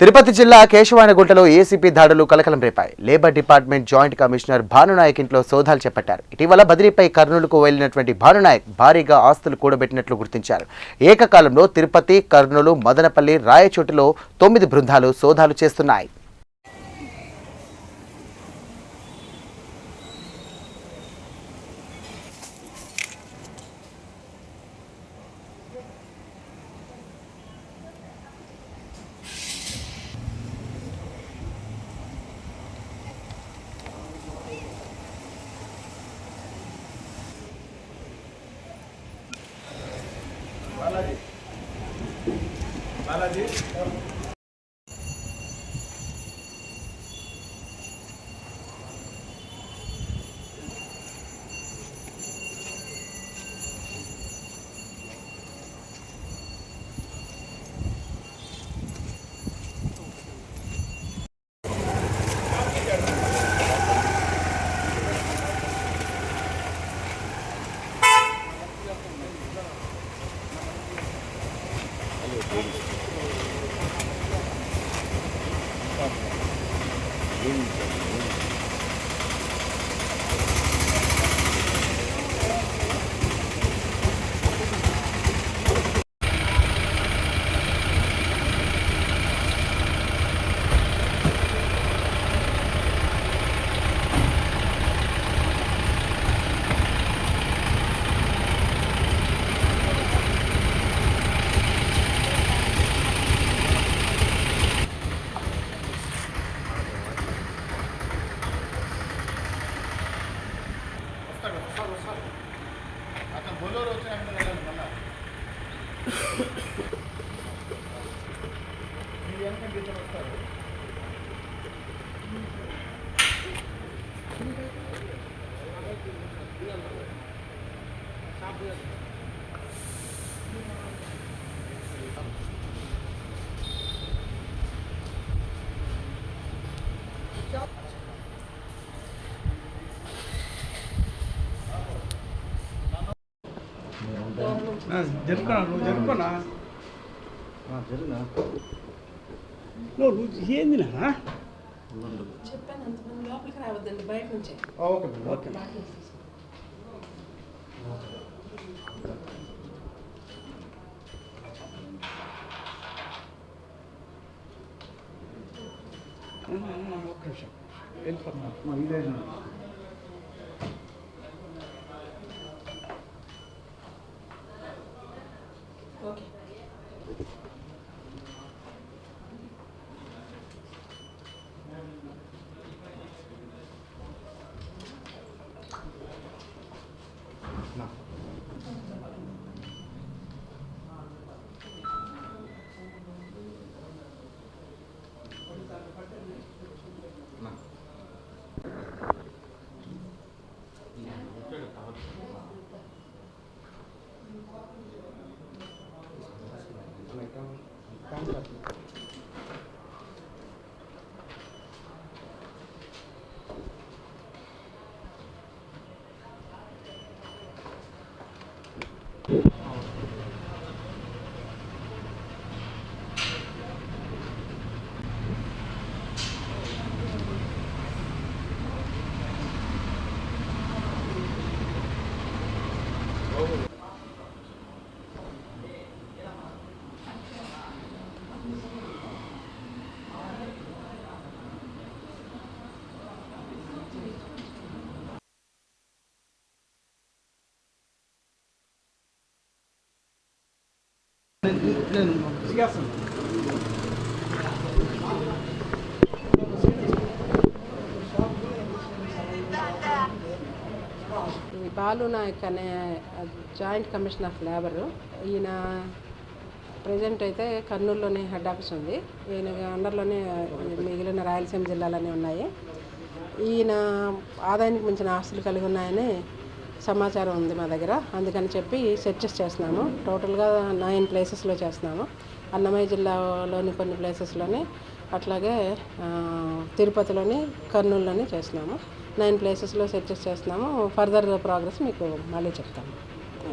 తిరుపతి జిల్లా కేశవానగుంటలో ఏసీపీ దాడులు కలకలం రేపాయి. Labour department joint commissioner Bhanu Nayak ఇంట్లో సోదాలు చేపట్టారు. ఇటీవల బదిలీపై కర్నూలుకు వెళ్ళినటువంటి భానునాయక్ భారీగా ఆస్తులు కూడబెట్టినట్లు గుర్తించారు. ఏకకాలంలో తిరుపతి కర్నూలు మదనపల్లి రాయచోటిలో తొమ్మిది బృందాలు సోదాలు చేస్తున్నాయి. Obrigado. Benim వస్తాడు వస్తాడు వస్తాడు అతను బొల్లూరు వచ్చిన వెళ్ళాలి మళ్ళా మీరు ఎంత ఇతను వస్తాడు Thank you. జరుపుకున్నా నువ్వు జరుపుకున్నా నువ్వు నువ్వు ఏంది నా చెప్పాను అంతమంది లోపలికి రావద్దండి బయట నుంచే. Okay okay. ఒక్క నిమిషం. వెళ్ళిపోతున్నా. ఇదే బాలు నాయక్ అనే జాయింట్ కమిషన్ ఆఫ్ లేబర్ ఈయన ప్రజెంట్ అయితే కర్నూలులోనే హెడ్ ఆఫీస్ ఉంది. ఈయన అండర్లోనే మిగిలిన రాయలసీమ జిల్లాలోనే ఉన్నాయి. ఈయన ఆదాయానికి మించిన ఆస్తులు కలిగి ఉన్నాయని సమాచారం ఉంది మా దగ్గర. అందుకని చెప్పి సెర్చెస్ చేస్తున్నాము. టోటల్గా నైన్ ప్లేసెస్లో చేస్తున్నాము. అన్నమయ్య జిల్లాలోని కొన్ని ప్లేసెస్లోని అట్లాగే తిరుపతిలోని కర్నూలులోని చేస్తున్నాము. నైన్ ప్లేసెస్లో సెర్చెస్ చేస్తున్నాము. ఫర్దర్ ప్రోగ్రెస్ మీకు మళ్ళీ చెప్తాము.